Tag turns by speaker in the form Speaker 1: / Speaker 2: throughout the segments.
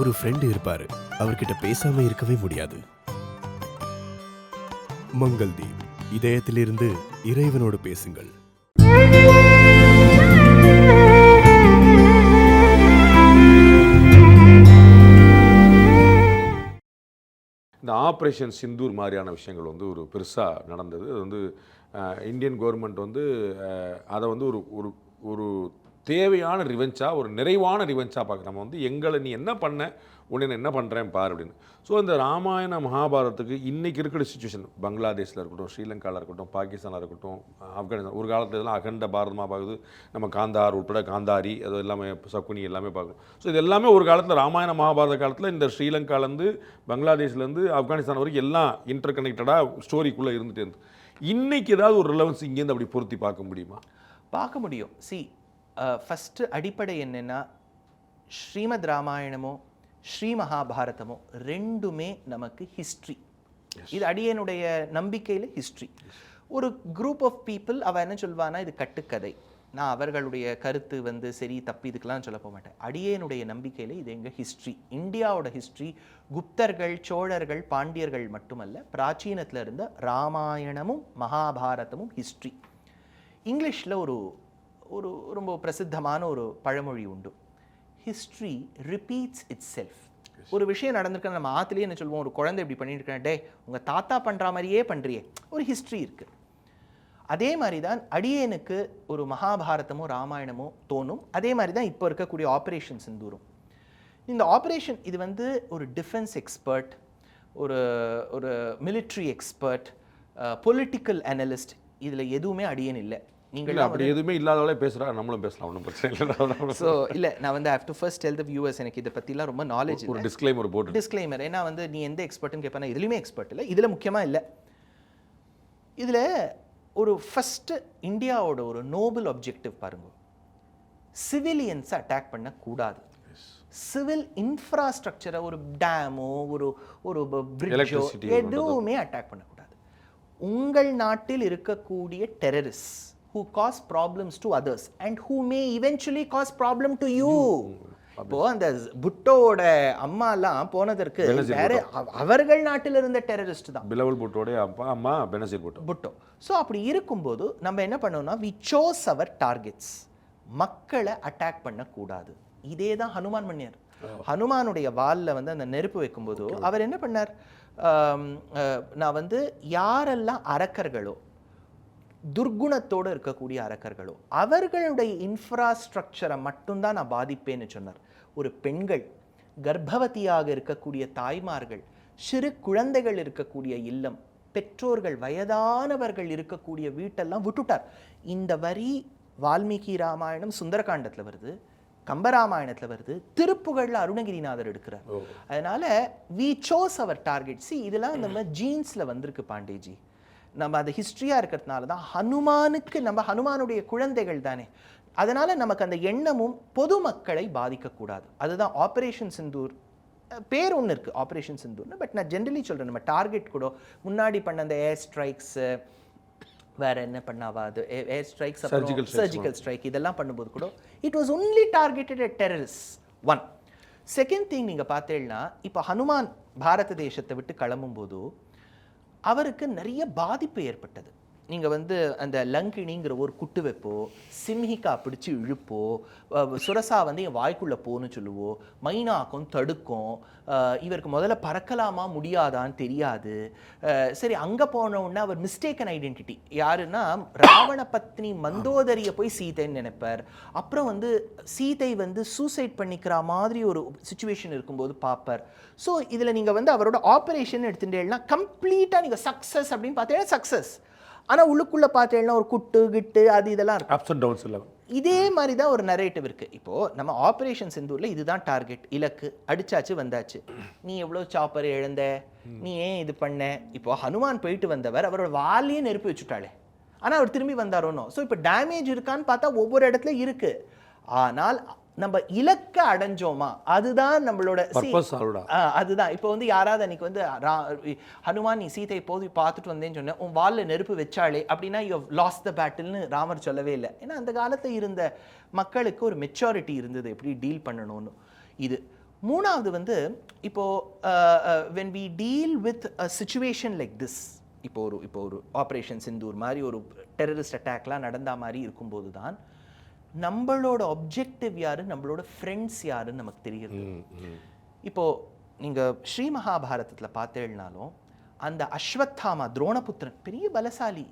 Speaker 1: ஒரு ஃப்ரெண்டு இருப்பாரு. அவர்கிட்ட பேசாம இருக்கவே முடியாது. மங்கள்தீப் இதயத்திலிருந்து இறைவனோடு பேசுங்கள்.
Speaker 2: இந்த ஆப்ரேஷன் சிந்தூர் மாதிரியான விஷயங்கள் வந்து ஒரு பெருசாக நடந்தது. அது வந்து இந்தியன் கவர்மெண்ட் வந்து அதை வந்து ஒரு ஒரு ஒரு தேவையான ரிவெஞ்சாக ஒரு நிறைவான ரிவெஞ்சாக பார்க்க நம்ம வந்து எங்களை நீ என்ன பண்ண உன்னை என்ன பண்ணுறேன் பார் அப்படின்னு. ஸோ இந்த ராமாயண மகாபாரதத்துக்கு இன்றைக்கி இருக்கிற சுச்சுவேஷன் பங்களாதேஷில் இருக்கட்டும் ஸ்ரீலங்காவில் இருக்கட்டும் பாகிஸ்தானில் இருக்கட்டும் ஆப்கானிஸ்தான் ஒரு காலத்தில் இதெல்லாம் அகண்ட பாரதமாக பார்க்குது. நம்ம காந்தார் உட்பட காந்தாரி அது எல்லாமே சக்குனி எல்லாமே பார்க்கணும் ஸோ இது எல்லாமே ஒரு காலத்தில் ராமாயண மகாபாரத காலத்தில் இந்த ஸ்ரீலங்காலேருந்து பங்களாதேஷ்லேருந்து ஆப்கானிஸ்தான் வரைக்கும் எல்லாம் இன்டர் கனெக்டடாக ஸ்டோரிக்குள்ளே இருந்துகிட்டே இருந்து இன்றைக்கி ஏதாவது ஒரு ரிலவன்ஸ் இங்கேருந்து அப்படி பொருத்தி பார்க்க முடியுமா?
Speaker 3: பார்க்க முடியும். சி ஃபஸ்ட்டு அடிப்படை என்னென்னா ஸ்ரீமத் ராமாயணமோ ஸ்ரீ மகாபாரதமோ ரெண்டுமே நமக்கு ஹிஸ்ட்ரி இது அடியனுடைய நம்பிக்கையில் ஹிஸ்ட்ரி ஒரு குரூப் ஆஃப் பீப்புள் அவ என்ன சொல்வானா இது கட்டுக்கதை. நான் அவர்களுடைய கருத்து வந்து சரி தப்பு இதுக்கெல்லாம் சொல்ல போக மாட்டேன். அடியேனுடைய நம்பிக்கையில் இது எங்கள் ஹிஸ்ட்ரி இந்தியாவோட ஹிஸ்ட்ரி குப்தர்கள் சோழர்கள் பாண்டியர்கள் மட்டுமல்ல பிராச்சீனத்தில் இருந்த ராமாயணமும் மகாபாரதமும் ஹிஸ்ட்ரி இங்கிலீஷில் ஒரு ஒரு ரொம்ப பிரசித்தமான ஒரு பழமொழி உண்டு. ஹிஸ்ட்ரி ரிப்பீட்ஸ் இட் செல்ஃப் ஒரு விஷயம் நடந்திருக்கு நம்ம ஆத்துலேயே என்ன சொல்லுவோம் ஒரு குழந்தை இப்படி பண்ணிட்டு இருக்கேன் டே உங்கள் தாத்தா பண்ணுற மாதிரியே பண்ணுறியே ஒரு ஹிஸ்ட்ரி இருக்குது அதே மாதிரி தான் அடியேனுக்கு ஒரு மகாபாரதமோ ராமாயணமோ தோணும். அதே மாதிரி தான் இப்போ இருக்கக்கூடிய ஆப்ரேஷன் சிந்தூரும் இந்த ஆப்ரேஷன் இது வந்து ஒரு டிஃபென்ஸ் எக்ஸ்பர்ட் ஒரு ஒரு military எக்ஸ்பர்ட் பொலிட்டிக்கல் அனலிஸ்ட் இதில் எதுவுமே அடியேன் இல்லை. நீங்கள்
Speaker 2: அப்படி எதுவுமே இல்லாதவளே பேசுகிறா நம்மளும் பேசலாம் ஒன்றும் பிரச்சனை இல்லை
Speaker 3: ஸோ இல்லை. நான் வந்து have to first tell the viewers எனக்கு இதை பற்றிலாம் ரொம்ப நாலேஜ்
Speaker 2: ஒரு டிஸ்க்ளைமர் போட்டு
Speaker 3: டிஸ்க்ளைமர் ஏன்னா வந்து நீ எந்த எக்ஸ்பர்ட்னு கேட்பேன் இதுலையுமே எக்ஸ்பர்ட் இல்லை இதில் முக்கியமாக இல்லை. இதில் ஒரு ஃபஸ்ட்டு இந்தியாவோட ஒரு நோபல் objective பாருங்க. சிவிலியன்ஸை அட்டாக் பண்ணக்கூடாது. சிவில் இன்ஃப்ராஸ்ட்ரக்சரை ஒரு டேமோ ஒரு ஒரு பிரிட்ஜோ எதுவுமே அட்டாக் பண்ணக்கூடாது. உங்கள் நாட்டில் இருக்கக்கூடிய terrorist who cause problems to others and who may eventually cause problem to you. இப்போ அந்த புட்டோட அம்மாலாம் போனதற்கு
Speaker 2: பெனசீர்
Speaker 3: வேற அவ- அவர்கள் நாட்டில் இருந்த டெரரிஸ்ட் தான்.
Speaker 2: பிலவல் புட்டோடைய அப்பா அம்மா பெனசீர் புட்டோ.
Speaker 3: புட்டோ. ஸோ அப்படி இருக்கும்போது நம்ம என்ன பண்ணோம்னா வி சோஸ் அவர் டார்கெட்ஸ் மக்களை அட்டாக் பண்ணக்கூடாது. இதே தான் ஹனுமான் பண்ணியார் ஹனுமானுடைய வாலில் வந்து அந்த நெருப்பு வைக்கும்போது அவர் என்ன பண்ணார்? நான் வந்து யாரெல்லாம் அரக்கர்களோ துர்குணத்தோடு இருக்கக்கூடிய அரக்கர்களோ அவர்களுடைய இன்ஃப்ராஸ்ட்ரக்சரை மட்டும்தான் நான் பாதிப்பேன்னு சொன்னார். ஒரு பெண்கள் கர்ப்பவதியாக இருக்கக்கூடிய தாய்மார்கள் சிறு குழந்தைகள் இருக்கக்கூடிய இல்லம் பெற்றோர்கள் வயதானவர்கள் இருக்கக்கூடிய வீட்டெல்லாம் விட்டுட்டார். இந்த வரி வால்மீகி ராமாயணம் சுந்தரகாண்டத்தில் வருது கம்பராமாயணத்தில் வருது திருப்புகழ்ல அருணகிரிநாதர் எடுக்கிறார். அதனால we chose our target see இதெல்லாம் நம்ம ஜீன்ஸில் வந்திருக்கு பாண்டேஜி. நம்ம அது ஹிஸ்ட்ரியாக இருக்கிறதுனால தான் ஹனுமானுக்கு நம்ம ஹனுமானுடைய குழந்தைகள் தானே. அதனால நமக்கு அந்த எண்ணமும் பொதுமக்களை பாதிக்கக்கூடாது. அதுதான் ஆபரேஷன் சிந்தூர் பேர் ஒன்று இருக்குது ஆபரேஷன் சிந்தூர்னு பட் நான் ஜென்ரலி சொல்கிறேன் நம்ம டார்கெட் கூட முன்னாடி பண்ண அந்த ஏர் ஸ்ட்ரைக்ஸு வேற என்ன பண்ணாவாது ஏர் ஸ்ட்ரைக்ஸ் சர்ஜிக்கல் ஸ்ட்ரைக் இதெல்லாம் பண்ணும்போது கூட it was only targeted at terrorist one second thing நீங்கள் பார்த்தீங்கன்னா இப்போ ஹனுமான் பாரத தேசத்தை விட்டு கிளம்பும்போது அவருக்கு நிறைய பாதிப்பு ஏற்பட்டது. நீங்கள் வந்து அந்த லங்கிணிங்கிற ஒரு குட்டு வைப்போ சிம்ஹிகா பிடிச்சி இழுப்போ சுரசா வந்து என் வாய்க்குள்ளே போகணும்னு சொல்லுவோம் மைனாக்கும் தடுக்கும் இவருக்கு முதல்ல பறக்கலாமா முடியாதான்னு தெரியாது. சரி அங்கே போன அவர் மிஸ்டேக்கன் ஐடென்டிட்டி யாருன்னா ராவண பத்னி மந்தோதரியை போய் சீதைன்னு நினைப்பார். அப்புறம் வந்து சீதை வந்து சூசைட் பண்ணிக்கிற மாதிரி ஒரு சுச்சுவேஷன் இருக்கும்போது பார்ப்பார். ஸோ இதில் நீங்கள் வந்து அவரோட ஆப்ரேஷன் எடுத்துட்டேன்னா கம்ப்ளீட்டாக நீங்கள் சக்ஸஸ் அப்படின்னு பார்த்தீங்கன்னா சக்ஸஸ் ஆனால் உள்ளுக்குள்ளே பார்த்தீங்கன்னா ஒரு குட்டு கிட்டு அது இதெல்லாம் இருக்கும்.
Speaker 2: அப்ஸ் அண்ட் டவுன்ஸ் இல்லை.
Speaker 3: இதே மாதிரி தான் ஒரு நரேட்டிவ் இருக்கு. இப்போ நம்ம ஆப்ரேஷன் சிந்தூர்ல இதுதான் டார்கெட் இலக்கு. அடிச்சாச்சு வந்தாச்சு. நீ எவ்வளோ சாப்பர் இழந்த? நீ ஏன் இது பண்ண? இப்போ ஹனுமான் போயிட்டு வந்தவர் அவரோட வாலியே நெருப்பு வச்சுட்டாளே. ஆனா அவர் திரும்பி வந்தாரோனோ ஸோ இப்போ டேமேஜ் இருக்கான்னு பார்த்தா ஒவ்வொரு இடத்துல இருக்கு. ஆனால் நம்ம இலக்க அடைஞ்சோமா? அதுதான் நம்மளோட அதுதான். இப்போ வந்து யாராவது அன்னைக்கு வந்து ஹனுமான் நீ சீதை போது பார்த்துட்டு வந்தேன்னு சொன்னேன் உன் வால்ல நெருப்பு வச்சாலே அப்படின்னா யூ லாஸ் த பேட்டில்னு ராமர் சொல்லவே இல்லை. ஏன்னா அந்த காலத்துல இருந்த மக்களுக்கு ஒரு மெச்சாரிட்டி இருந்தது எப்படி டீல் பண்ணணும்னு. இது மூணாவது வந்து இப்போ when we deal with a situation like this இப்போ ஒரு இப்போ ஒரு ஆப்ரேஷன் சிந்தூர் மாதிரி ஒரு டெரரிஸ்ட் அட்டாக்லாம் நடந்தா மாதிரி இருக்கும்போது தான் நம்மளோட ஒப்ஜெக்டிவ் யாரு? நம்மளோட ஃப்ரெண்ட்ஸ் யாருன்னு நமக்கு தெரியுது. இப்போ நீங்க ஸ்ரீ மகாபாரதத்துல பார்த்தேன்னாலும் அந்த அஸ்வத்தாமா துரோணபுத்திரன் பெரிய பலசாலி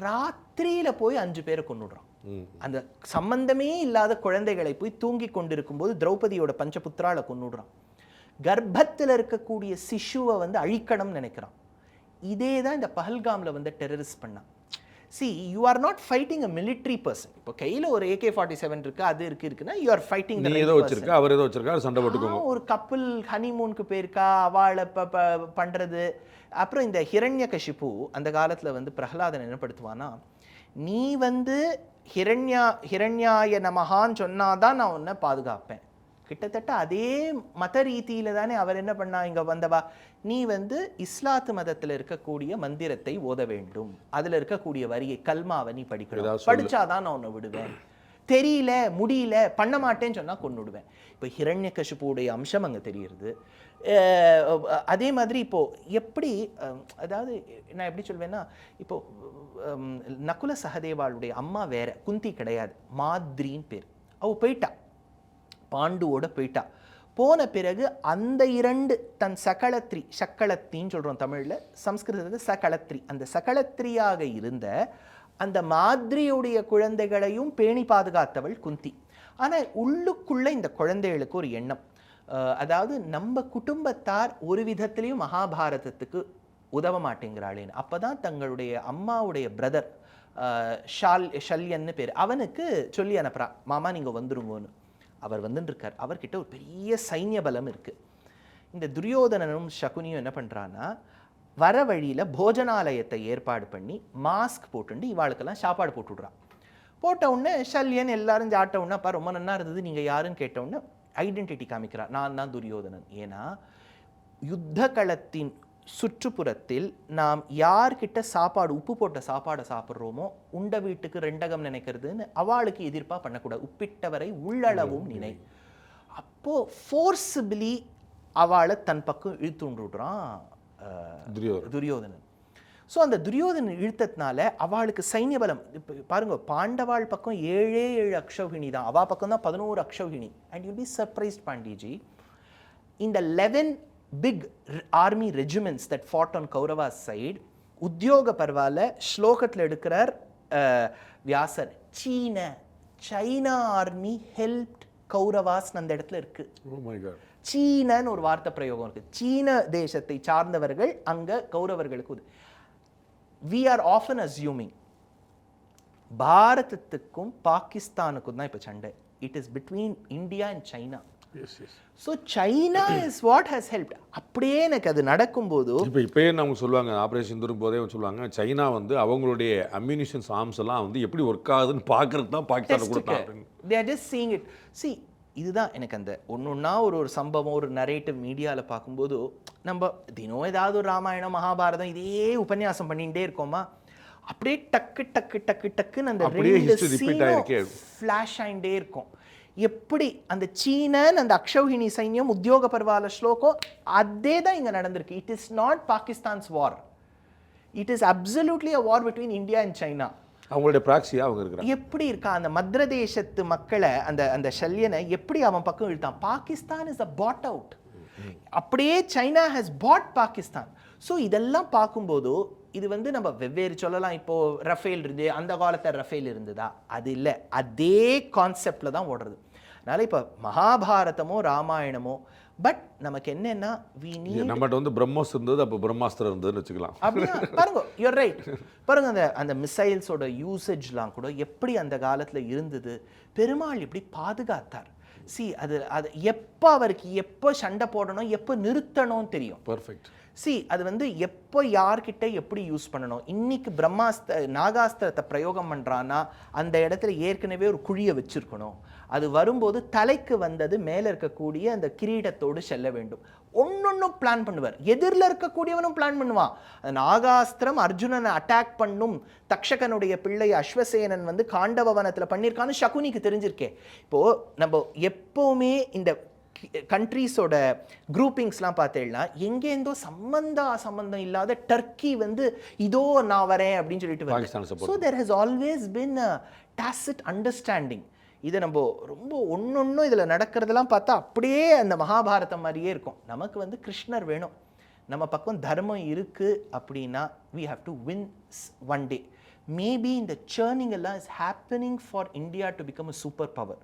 Speaker 3: ராத்திரியில போய் அஞ்சு பேரை கொன்னுடுறான்.
Speaker 2: ம்.
Speaker 3: அந்த சம்பந்தமே இல்லாத குழந்தைகளை போய் தூங்கி கொண்டிருக்கும்போது திரௌபதியோட பஞ்சபுத்திரால கொன்னுடுறான். கர்ப்பத்தில் இருக்கக்கூடிய சிசுவை வந்து அழிக்கணும்னு நினைக்கிறான். இதே தான் இந்த பஹல்காம்ல வந்து டெரரிஸ்ட் பண்ணான். See you are not fighting a military person இப்போ கையில ஒரு ஏகே ஃபார்ட்டி செவன் இருக்கு அது இருக்கு இருக்குன்னா யூ ஆர் ஃபைட்டிங்
Speaker 2: நீ ஏதோ வச்சிருக்க அவர் ஏதோ வச்சிருக்காரு சண்டை போட்டுக்கோங்க.
Speaker 3: ஒரு கப்பல் ஹனிமூனுக்கு போயிருக்கா அவளை ப ப- பண்றது. அப்புறம் இந்த ஹிரண்ய கஷிப்பு அந்த காலத்துல வந்து பிரகலாதன் என்ன படுத்துவானா நீ வந்து ஹிரண்யா ஹிரண்யாய நமகான்னு சொன்னாதான் நான் உன்னை பாதுகாப்பேன். கிட்டத்தட்ட அதே மத ரீதியில தானே அவர் என்ன பண்ணா இங்க வந்தவா? நீ வந்து இஸ்லாத்து மதத்துல இருக்கக்கூடிய மந்திரத்தை ஓத வேண்டும். அதுல இருக்கக்கூடிய வரியை கல்மாவை நீ படிக்கணும். படிச்சாதான் நான் உன்னை விடுவேன். தெரியல முடியல பண்ண மாட்டேன்னு சொன்னா கொன்னுடுவேன் இப்போ ஹிரண்யகசிப்புடைய அம்சம் அங்க தெரியுது அதே மாதிரி இப்போ எப்படி அதாவது நான் எப்படி சொல்வேன்னா இப்போ ஹம், நகுல சகதேவாளுடைய அம்மா வேற குந்தி கிடையாது. மாதிரின்னு பேர். அவ போயிட்டா. பாண்டுவோட போயிட்டா. போன பிறகு அந்த இரண்டு தன் சகளத்ரி சக்களத்தின்னு சொல்கிறோம் தமிழில் சம்ஸ்கிருதத்தில் சகலத்ரி. அந்த சகலத்ரியாக இருந்த அந்த மாதிரியுடைய குழந்தைகளையும் பேணி பாதுகாத்தவள் குந்தி. ஆனால் உள்ளுக்குள்ளே இந்த குழந்தைகளுக்கு ஒரு எண்ணம். அதாவது நம்ம குடும்பத்தார் ஒரு விதத்திலையும் மகாபாரதத்துக்கு உதவ மாட்டேங்கிறாளேன்னு அப்பதான் தங்களுடைய அம்மாவுடைய பிரதர் ஷால் ஷல்யன்னு பேர். அவனுக்கு சொல்லி அனுப்புகிறான் மாமா நீங்கள் வந்துருங்கன்னு. அவர் வந்துருக்கார். அவர்கிட்ட ஒரு பெரிய சைன்ய பலம் இருக்குது இந்த துரியோதனனும் சகுனியும் என்ன பண்ணுறான்னா வர வழியில் போஜனாலயத்தை ஏற்பாடு பண்ணி மாஸ்க் போட்டுண்டு இவாளுக்கெல்லாம் சாப்பாடு போட்டுவிட்றான் போட்ட உடனே ஷல்யன் எல்லாரும் சாட்ட ரொம்ப நன்னா இருந்தது. நீங்கள் யாருன்னு கேட்ட உடனே ஐடென்டிட்டி காமிக்கிறார் நான் தான் துரியோதனன். ஏன்னா யுத்த களத்தின் சுற்றுப்புறத்தில் நாம் யார்கிட்ட சாப்பாடு உப்பு போட்ட சாப்பாடை சாப்பிட்றோமோ உண்ட வீட்டுக்கு ரெண்டகம் நினைக்கிறதுன்னு அவளுக்கு எதிர்ப்பா பண்ணக்கூடாது. உப்பிட்டவரை உள்ளளவும் நினை. அப்போ ஃபோர்ஸிபிளி அவளை தன் பக்கம் இழுத்துண்டு விடுறான்
Speaker 2: துரியோதனன்.
Speaker 3: ஸோ அந்த துரியோதனன் இழுத்ததுனால அவளுக்கு சைன்ய பலம் இப்போ பாருங்க பாண்டவாள் பக்கம் ஏழே ஏழு அக்ஷௌகிணி தான். அவா பக்கம் தான் பதினோரு அக்ஷௌகிணி அண்ட் யூ பி சர்ப்ரைஸ்ட் பாண்டிஜி இந்த eleven big army regiments that fought on Kaurava side உத்தியோக பரவால ஸ்லோகத்தில் எடுக்கிறார் வியாசர் சீன சைனா ஆர்மி ஹெல்ப் கௌரவாஸ் அந்த இடத்துல இருக்கு சீனன்னு ஒரு வார்த்தை பிரயோகம் இருக்கு. சீன தேசத்தை சார்ந்தவர்கள் அங்க கௌரவர்களுக்கு உதவி. வி ஆர் ஆஃபன் அஸ்யூமிங் பாரதத்துக்கும் பாகிஸ்தானுக்கும் தான் இப்போ சண்டை. It is between India and China so China is what has help அப்படியே எனக்கு அது நடக்கும்போது
Speaker 2: இப்போ இப்போயே நமக்கு சொல்லுவாங்க ஆப்ரேஷன் சிந்தூரும் போதே சொல்லுவாங்க. சைனா வந்து அவங்களுடைய அம்யூனிஷன்ஸ் ஆர்ம்ஸ் எல்லாம் வந்து எப்படி ஒர்க் ஆகுதுன்னு பார்க்கறதுக்கு தான் பாகிஸ்தான் கொடுத்தாங்க.
Speaker 3: They are just seeing it see இதுதான் எனக்கு அந்த ஒன்னொன்னா ஒரு ஒரு சம்பவம் ஒரு நரேட்டிவ் மீடியாவில் பார்க்கும்போது நம்ம தினம் ஏதாவது ஒரு ராமாயணம் மகாபாரதம் இதே உபன்யாசம் பண்ணிகிட்டே இருக்கோமா? அப்படியே டக்கு டக்கு டக்கு டக்குன்னு அந்த ரெண்டு
Speaker 2: ஆயிருக்கே.
Speaker 3: ஃப்ளாஷ் ஆகிட்டே இருக்கும். எப்படி அந்த சீனன் அந்த அக்ஷௌஹிணி சைன்யம் உத்தியோக பரவால ஸ்லோகம் அதே தான் இங்கே நடந்திருக்கு. It is not Pakistan's war it is absolutely a war between India and China
Speaker 2: அவங்களுடைய ப்ராக்சியாக அவங்க இருக்கிறாங்க.
Speaker 3: எப்படி இருக்கா? அந்த மத்ர தேசத்து மக்களை அந்த அந்த ஷல்யனை எப்படி அவன் பக்கம் இழுத்தான்? Pakistan is a bought out அப்படியே China has bought Pakistan so இதெல்லாம் பார்க்கும்போது இது வந்து நம்ம வெவ்வேறு சொல்லலாம். இப்போ ரஃபேல் இருந்து அந்த காலத்தை ரஃபேல் இருந்ததா? அது இல்லை. அதே கான்செப்டில் தான் ஓடுறது. அதனால இப்போ மகாபாரதமோ ராமாயணமோ பட் நமக்கு என்னன்னா வி நீட்
Speaker 2: நம்மகிட்ட வந்து பிரம்மோஸ் இருந்தது அப்போ பிரம்மாஸ்திரம் இருந்ததுன்னு வச்சுக்கலாம்.
Speaker 3: அப்படியா பாருங்க யூர் ரைட் பாருங்க அந்த அந்த மிசைல்ஸோட யூசேஜ்லாம் கூட எப்படி அந்த காலத்துல இருந்தது? பெருமாள் எப்படி பாதுகாத்தார்? சி அது அது எப்போ அவருக்கு எப்போ சண்டை போடணும் எப்போ நிறுத்தணும்னு தெரியும்.
Speaker 2: பர்ஃபெக்ட்
Speaker 3: சி அது வந்து எப்போ யார்கிட்ட எப்படி யூஸ் பண்ணணும்? இன்னைக்கு பிரம்மாஸ்த நாகாஸ்திரத்தை பிரயோகம் பண்றான்னா அந்த இடத்துல ஏற்கனவே ஒரு குழியை வச்சிருக்கணும். அது வரும்போது தலைக்கு வந்தது மேலே இருக்கக்கூடிய அந்த கிரீடத்தோடு செல்ல வேண்டும். ஒன்னொன்னும் பிளான் பண்ணுவார். எதிரில் இருக்கக்கூடியவனும் பிளான் பண்ணுவான். நாகாஸ்திரம் அர்ஜுனனை அட்டாக் பண்ணும். தக்ஷகனுடைய பிள்ளை அஸ்வசேனன் வந்து காண்டவ வனத்துல பண்ணியிருக்கான்னு சகுனிக்கு தெரிஞ்சிருக்கே. இப்போ நம்ம எப்பவுமே இந்த கண்ட்ரீஸோட குரூப்பிங்ஸ்லாம் பார்த்தேன்னா எங்கேருந்தோ சம்பந்தா சம்பந்தம் இல்லாத டர்க்கி வந்து இதோ நான் வரேன் அப்படின்னு சொல்லிட்டு so there has always been tacit understanding இதை நம்ம ரொம்ப ஒன்னொன்னும் இதில் நடக்கிறதெல்லாம் பார்த்தா அப்படியே அந்த மகாபாரதம் மாதிரியே இருக்கும். நமக்கு வந்து கிருஷ்ணர் வேணும். நம்ம பக்கம் தர்மம் இருக்கு அப்படின்னா we have to win one day maybe இந்த சேர்னிங் எல்லாம் is happening for India to become a super power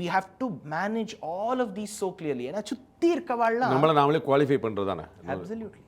Speaker 3: we have to manage all of these so clearly ஏன்னா சுற்றி இருக்கவாள்லாம்
Speaker 2: நம்மளை நாமளே குவாலிஃபை பண்ணுறது தானே
Speaker 3: அப்சல்யூட்லி